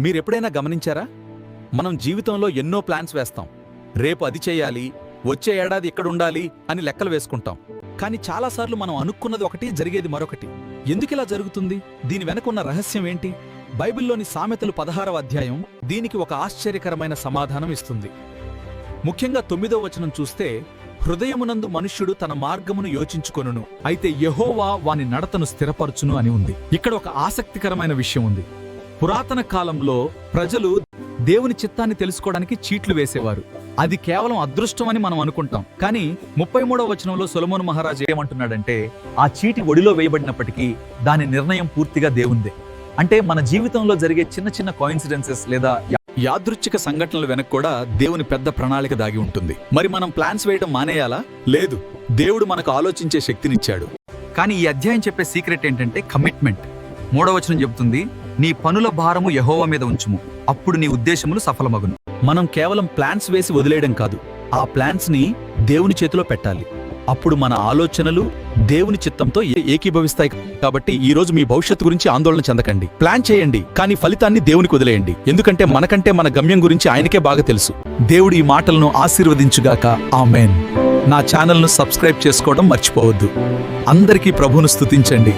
మీరెప్పుడైనా గమనించారా? మనం జీవితంలో ఎన్నో ప్లాన్స్ వేస్తాం. రేపు అది చేయాలి వచ్చే ఏడాది ఇక్కడ ఉండాలి అని లెక్కలు వేసుకుంటాం. కానీ చాలాసార్లు మనం అనుకున్నది ఒకటి జరిగేది మరొకటి. ఎందుకిలా జరుగుతుంది? దీని వెనకున్న రహస్యం ఏంటి? బైబిల్లోని సామెతలు పదహారవ అధ్యాయం దీనికి ఒక ఆశ్చర్యకరమైన సమాధానం ఇస్తుంది. ముఖ్యంగా తొమ్మిదో వచనం చూస్తే హృదయమునందు మనుష్యుడు తన మార్గమును యోచించుకొనును. అయితే యహోవా వాని నడతను స్థిరపరచును అని ఉంది. ఇక్కడ ఒక ఆసక్తికరమైన విషయం ఉంది. పురాతన కాలంలో ప్రజలు దేవుని చిత్తాన్ని తెలుసుకోవడానికి చీట్లు వేసేవారు. అది కేవలం అదృష్టం అని మనం అనుకుంటాం. కానీ ముప్పై మూడవ వచనంలో సొలమోన్ మహారాజు ఏమంటున్నాడంటే ఆ చీటి ఒడిలో వేయబడినప్పటికీ దాని నిర్ణయం పూర్తిగా దేవుందే అంటే మన జీవితంలో జరిగే చిన్న చిన్న కోయిన్సిడెన్సెస్ లేదా యాదృచ్ఛిక సంఘటనల వెనక కూడా దేవుని పెద్ద ప్రణాళిక దాగి ఉంటుంది. మరి మనం ప్లాన్స్ వేయడం మానేయాలా? లేదు. దేవుడు మనకు ఆలోచించే శక్తినిచ్చాడు. కానీ ఈ అధ్యాయం చెప్పే సీక్రెట్ ఏంటంటే కమిట్మెంట్ మూడవచనం చెబుతుంది నీ పనుల భారము యహోవ మీద ఉంచుము. అప్పుడు నీ ఉద్దేశములు సఫలమగును. మనం కేవలం ప్లాన్స్ వేసి వదిలేయడం కాదు. ఆ ప్లాన్స్ని దేవుని చేతిలో పెట్టాలి. అప్పుడు మన ఆలోచనలు దేవుని చిత్తంతో ఏ- ఏకీభవిస్తాయి. కాబట్టి ఈ రోజు మీ భవిష్యత్తు గురించి ఆందోళన చెందకండి. ప్లాన్ చేయండి కానీ ఫలితాన్ని దేవునికి వదిలేయండి. ఎందుకంటే మనకంటే మన గమ్యం గురించి ఆయనకే బాగా తెలుసు. దేవుడు ఈ మాటలను ఆశీర్వదించుగాక. ఆమెన్. నా ఛానల్ను సబ్స్క్రైబ్ చేసుకోవడం మర్చిపోవద్దు. అందరికీ ప్రభును స్తుతించండి.